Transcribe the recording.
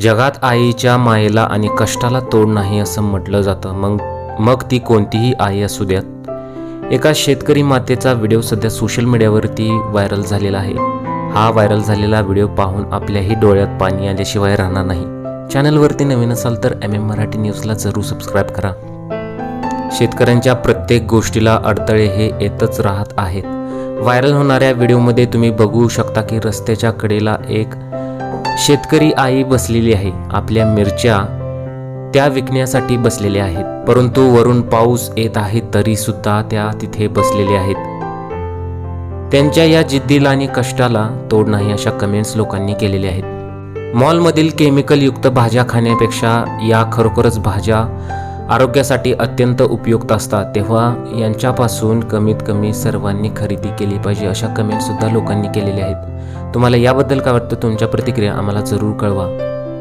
जगात आईच्या मायेला आणि कष्टाला तोड नाही असं म्हटलं जातं. मग मग ती कोणतीही आई असू द्यात. एका शेतकरी मातेचा व्हिडिओ सध्या सोशल मीडियावरती व्हायरल झालेला आहे. हा व्हायरल झालेला व्हिडिओ पाहून आपल्याही डोळ्यात पाणी आल्याशिवाय राहणार नाही. चॅनलवरती नवीन असाल तर एम एम मराठी न्यूजला जरूर सबस्क्राईब करा. शेतकऱ्यांच्या प्रत्येक गोष्टीला अडथळे हे येतच राहत आहेत. व्हायरल होणाऱ्या व्हिडिओमध्ये तुम्ही बघू शकता की रस्त्याच्या कडेला एक शेतकरी आई बसलेली आहे आपल्या मिरच्या त्या विकण्यासाठी बसलेल्या आहेत. परंतु वरून पाऊस येत आहे तरी सुद्धा त्या तिथे बसलेल्या आहेत. त्यांच्या या जिद्दीला आणि कष्टाला तोड नाही अशा कमेंट्स लोकांनी केलेल्या आहेत. मॉलमधील केमिकलयुक्त भाज्या खाण्यापेक्षा या खरोखरच भाज्या आरोग्यासाठी अत्यंत उपयुक्त असतात. तेव्हा यांच्यापासून कमीत कमी सर्वांनी खरेदी केली पाहिजे अशा कमेंटसुद्धा लोकांनी केलेल्या आहेत. तुम्हाला याबद्दल काय वाटतं? तुमच्या प्रतिक्रिया आम्हाला जरूर कळवा.